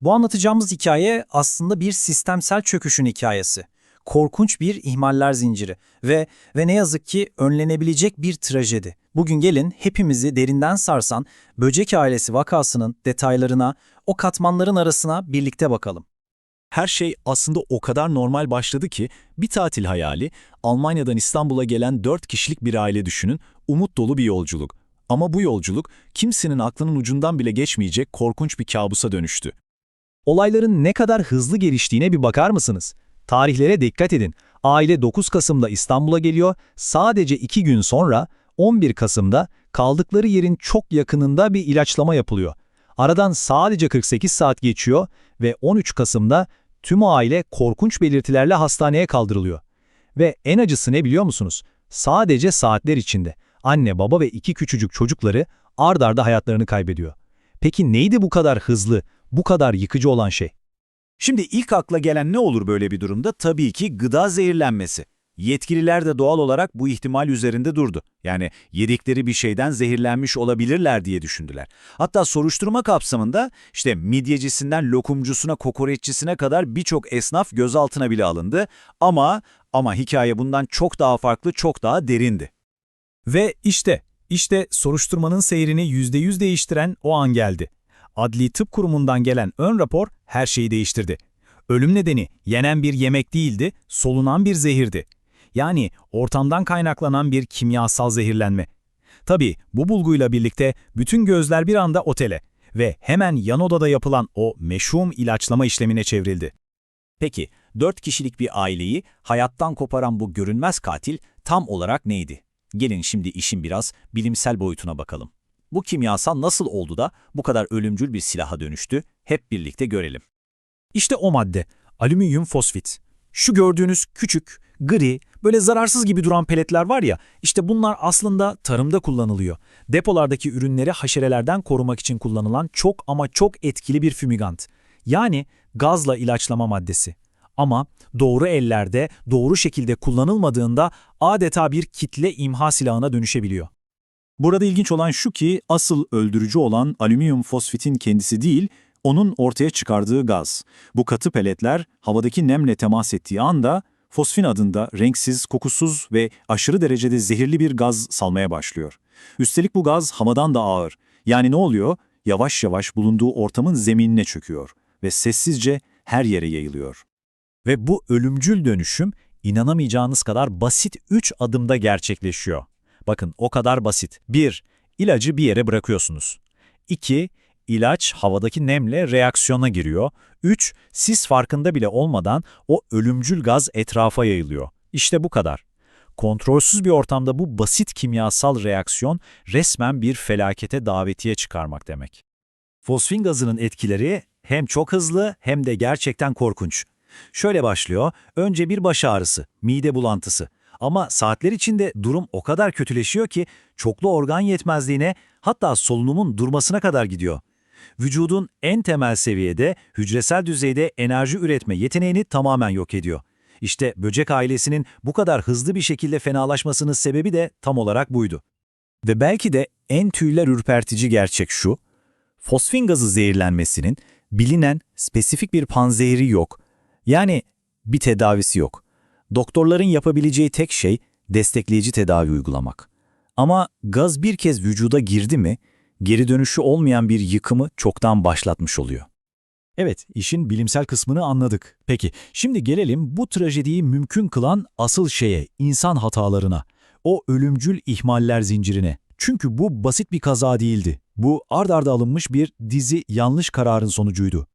Bu anlatacağımız hikaye aslında bir sistemsel çöküşün hikayesi. Korkunç bir ihmaller zinciri ve ve ne yazık ki önlenebilecek bir trajedi. Bugün gelin hepimizi derinden sarsan böcek ailesi vakasının detaylarına, o katmanların arasına birlikte bakalım. Her şey aslında o kadar normal başladı ki bir tatil hayali, Almanya'dan İstanbul'a gelen 4 kişilik bir aile düşünün, umut dolu bir yolculuk. Ama bu yolculuk kimsenin aklının ucundan bile geçmeyecek korkunç bir kabusa dönüştü. Olayların ne kadar hızlı geliştiğine bir bakar mısınız? Tarihlere dikkat edin. Aile 9 Kasım'da İstanbul'a geliyor, sadece 2 gün sonra 11 Kasım'da kaldıkları yerin çok yakınında bir ilaçlama yapılıyor. Aradan sadece 48 saat geçiyor ve 13 Kasım'da tüm aile korkunç belirtilerle hastaneye kaldırılıyor. Ve en acısı ne biliyor musunuz? Sadece saatler içinde anne, baba ve iki küçücük çocukları ard arda hayatlarını kaybediyor. Peki neydi bu kadar hızlı, bu kadar yıkıcı olan şey? Şimdi ilk akla gelen ne olur böyle bir durumda? Tabii ki gıda zehirlenmesi. Yetkililer de doğal olarak bu ihtimal üzerinde durdu. Yani yedikleri bir şeyden zehirlenmiş olabilirler diye düşündüler. Hatta soruşturma kapsamında işte midyecisinden lokumcusuna, kokoreççisine kadar birçok esnaf gözaltına bile alındı. Ama ama hikaye bundan çok daha farklı, çok daha derindi. Ve işte, işte soruşturmanın seyrini %100 değiştiren o an geldi. Adli Tıp Kurumu'ndan gelen ön rapor her şeyi değiştirdi. Ölüm nedeni yenen bir yemek değildi, solunan bir zehirdi. Yani ortamdan kaynaklanan bir kimyasal zehirlenme. Tabii bu bulguyla birlikte bütün gözler bir anda otele ve hemen yan odada yapılan o meşhum ilaçlama işlemine çevrildi. Peki, dört kişilik bir aileyi hayattan koparan bu görünmez katil tam olarak neydi? Gelin şimdi işin biraz bilimsel boyutuna bakalım. Bu kimyasal nasıl oldu da bu kadar ölümcül bir silaha dönüştü? Hep birlikte görelim. İşte o madde, alüminyum fosfit. Şu gördüğünüz küçük, gri, böyle zararsız gibi duran peletler var ya, işte bunlar aslında tarımda kullanılıyor. Depolardaki ürünleri haşerelerden korumak için kullanılan çok ama çok etkili bir fümigant. Yani gazla ilaçlama maddesi. Ama doğru ellerde, doğru şekilde kullanılmadığında adeta bir kitle imha silahına dönüşebiliyor. Burada ilginç olan şu ki asıl öldürücü olan alüminyum fosfitin kendisi değil, onun ortaya çıkardığı gaz. Bu katı peletler havadaki nemle temas ettiği anda fosfin adında renksiz, kokusuz ve aşırı derecede zehirli bir gaz salmaya başlıyor. Üstelik bu gaz havadan da ağır. Yani ne oluyor? Yavaş yavaş bulunduğu ortamın zeminine çöküyor ve sessizce her yere yayılıyor. Ve bu ölümcül dönüşüm inanamayacağınız kadar basit 3 adımda gerçekleşiyor. Bakın o kadar basit. 1. İlacı bir yere bırakıyorsunuz. 2. İlaç havadaki nemle reaksiyona giriyor. 3. Siz farkında bile olmadan o ölümcül gaz etrafa yayılıyor. İşte bu kadar. Kontrolsüz bir ortamda bu basit kimyasal reaksiyon resmen bir felakete davetiye çıkarmak demek. Fosfin gazının etkileri hem çok hızlı hem de gerçekten korkunç. Şöyle başlıyor, önce bir baş ağrısı, mide bulantısı. Ama saatler içinde durum o kadar kötüleşiyor ki çoklu organ yetmezliğine hatta solunumun durmasına kadar gidiyor. Vücudun en temel seviyede hücresel düzeyde enerji üretme yeteneğini tamamen yok ediyor. İşte böcek ailesinin bu kadar hızlı bir şekilde fenalaşmasının sebebi de tam olarak buydu. Ve belki de en tüyler ürpertici gerçek şu, fosfin gazı zehirlenmesinin bilinen spesifik bir panzehiri yok. Yani bir tedavisi yok. Doktorların yapabileceği tek şey destekleyici tedavi uygulamak. Ama gaz bir kez vücuda girdi mi, geri dönüşü olmayan bir yıkımı çoktan başlatmış oluyor. Evet, işin bilimsel kısmını anladık. Peki, şimdi gelelim bu trajediyi mümkün kılan asıl şeye, insan hatalarına. O ölümcül ihmaller zincirine. Çünkü bu basit bir kaza değildi. Bu ard arda alınmış bir dizi yanlış kararın sonucuydu.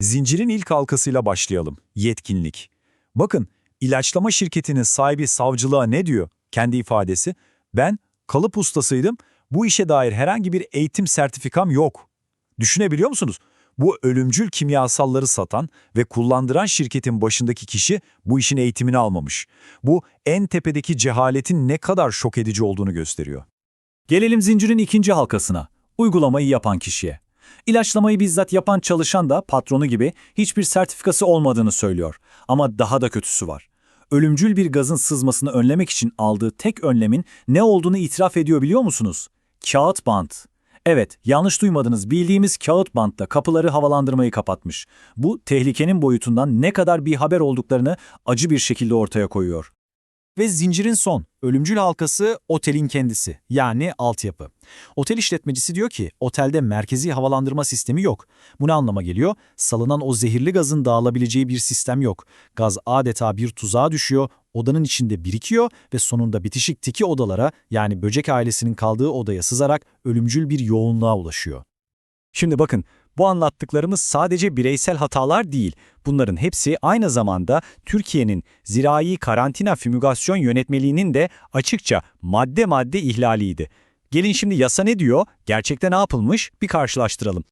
Zincirin ilk halkasıyla başlayalım. Yetkinlik. Bakın, ilaçlama şirketinin sahibi savcılığa ne diyor? Kendi ifadesi, ben kalıp ustasıydım, bu işe dair herhangi bir eğitim sertifikam yok. Düşünebiliyor musunuz? Bu ölümcül kimyasalları satan ve kullandıran şirketin başındaki kişi bu işin eğitimini almamış. Bu en tepedeki cehaletin ne kadar şok edici olduğunu gösteriyor. Gelelim zincirin ikinci halkasına, uygulamayı yapan kişiye. İlaçlamayı bizzat yapan çalışan da patronu gibi hiçbir sertifikası olmadığını söylüyor. Ama daha da kötüsü var. Ölümcül bir gazın sızmasını önlemek için aldığı tek önlemin ne olduğunu itiraf ediyor biliyor musunuz? Kağıt bant. Evet, yanlış duymadınız. Bildiğimiz kağıt bantla kapıları havalandırmayı kapatmış. Bu tehlikenin boyutundan ne kadar bir haber olduklarını acı bir şekilde ortaya koyuyor. Ve zincirin son, ölümcül halkası otelin kendisi, yani altyapı. Otel işletmecisi diyor ki, otelde merkezi havalandırma sistemi yok. Bu ne anlama geliyor? Salınan o zehirli gazın dağılabileceği bir sistem yok. Gaz adeta bir tuzağa düşüyor, odanın içinde birikiyor ve sonunda bitişik tiki odalara, yani böcek ailesinin kaldığı odaya sızarak ölümcül bir yoğunluğa ulaşıyor. Şimdi bakın, bu anlattıklarımız sadece bireysel hatalar değil. Bunların hepsi aynı zamanda Türkiye'nin zirai karantina fümügasyon yönetmeliğinin de açıkça madde madde ihlaliydi. Gelin şimdi yasa ne diyor? Gerçekte ne yapılmış? Bir karşılaştıralım.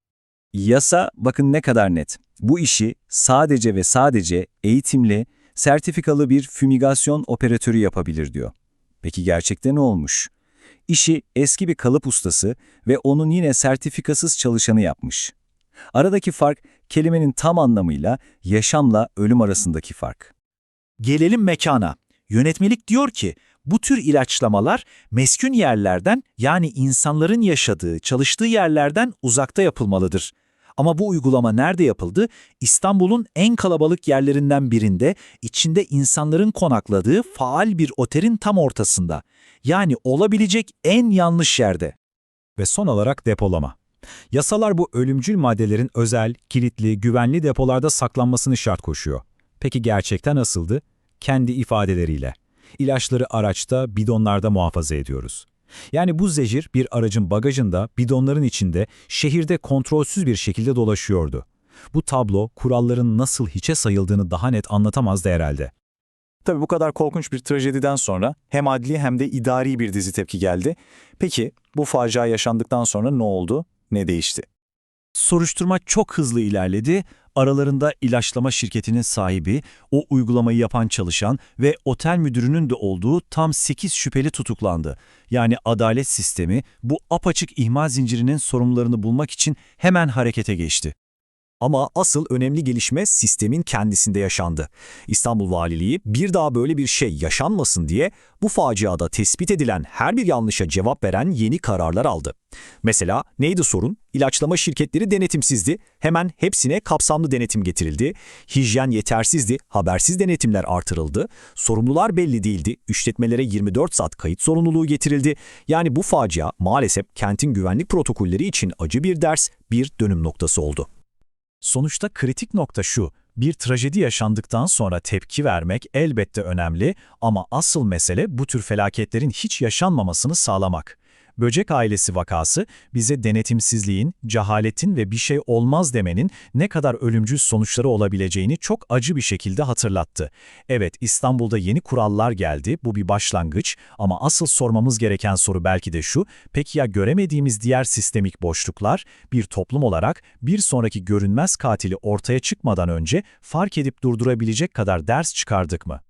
Yasa bakın ne kadar net. Bu işi sadece ve sadece eğitimli, sertifikalı bir fümigasyon operatörü yapabilir diyor. Peki gerçekte ne olmuş? İşi eski bir kalıp ustası ve onun yine sertifikasız çalışanı yapmış. Aradaki fark kelimenin tam anlamıyla yaşamla ölüm arasındaki fark. Gelelim mekana. Yönetmelik diyor ki bu tür ilaçlamalar meskun yerlerden yani insanların yaşadığı, çalıştığı yerlerden uzakta yapılmalıdır. Ama bu uygulama nerede yapıldı? İstanbul'un en kalabalık yerlerinden birinde, içinde insanların konakladığı faal bir otelin tam ortasında. Yani olabilecek en yanlış yerde. Ve son olarak depolama. Yasalar bu ölümcül maddelerin özel, kilitli, güvenli depolarda saklanmasını şart koşuyor. Peki gerçekten nasıldı? Kendi ifadeleriyle. İlaçları araçta, bidonlarda muhafaza ediyoruz. Yani bu zehir bir aracın bagajında, bidonların içinde, şehirde kontrolsüz bir şekilde dolaşıyordu. Bu tablo, kuralların nasıl hiçe sayıldığını daha net anlatamazdı herhalde. Tabii bu kadar korkunç bir trajediden sonra hem adli hem de idari bir dizi tepki geldi. Peki bu facia yaşandıktan sonra ne oldu, ne değişti? Soruşturma çok hızlı ilerledi. Aralarında ilaçlama şirketinin sahibi, o uygulamayı yapan çalışan ve otel müdürünün de olduğu tam 8 şüpheli tutuklandı. Yani adalet sistemi bu apaçık ihmal zincirinin sorumlularını bulmak için hemen harekete geçti. Ama asıl önemli gelişme sistemin kendisinde yaşandı. İstanbul Valiliği bir daha böyle bir şey yaşanmasın diye bu faciada tespit edilen her bir yanlışa cevap veren yeni kararlar aldı. Mesela neydi sorun? İlaçlama şirketleri denetimsizdi. Hemen hepsine kapsamlı denetim getirildi. Hijyen yetersizdi. Habersiz denetimler artırıldı. Sorumlular belli değildi. İşletmelere 24 saat kayıt sorumluluğu getirildi. Yani bu facia maalesef kentin güvenlik protokolleri için acı bir ders, bir dönüm noktası oldu. Sonuçta kritik nokta şu, bir trajedi yaşandıktan sonra tepki vermek elbette önemli ama asıl mesele bu tür felaketlerin hiç yaşanmamasını sağlamak. Böcek ailesi vakası bize denetimsizliğin, cehaletin ve bir şey olmaz demenin ne kadar ölümcül sonuçları olabileceğini çok acı bir şekilde hatırlattı. Evet, İstanbul'da yeni kurallar geldi, bu bir başlangıç ama asıl sormamız gereken soru belki de şu, peki ya göremediğimiz diğer sistemik boşluklar, bir toplum olarak bir sonraki görünmez katili ortaya çıkmadan önce fark edip durdurabilecek kadar ders çıkardık mı?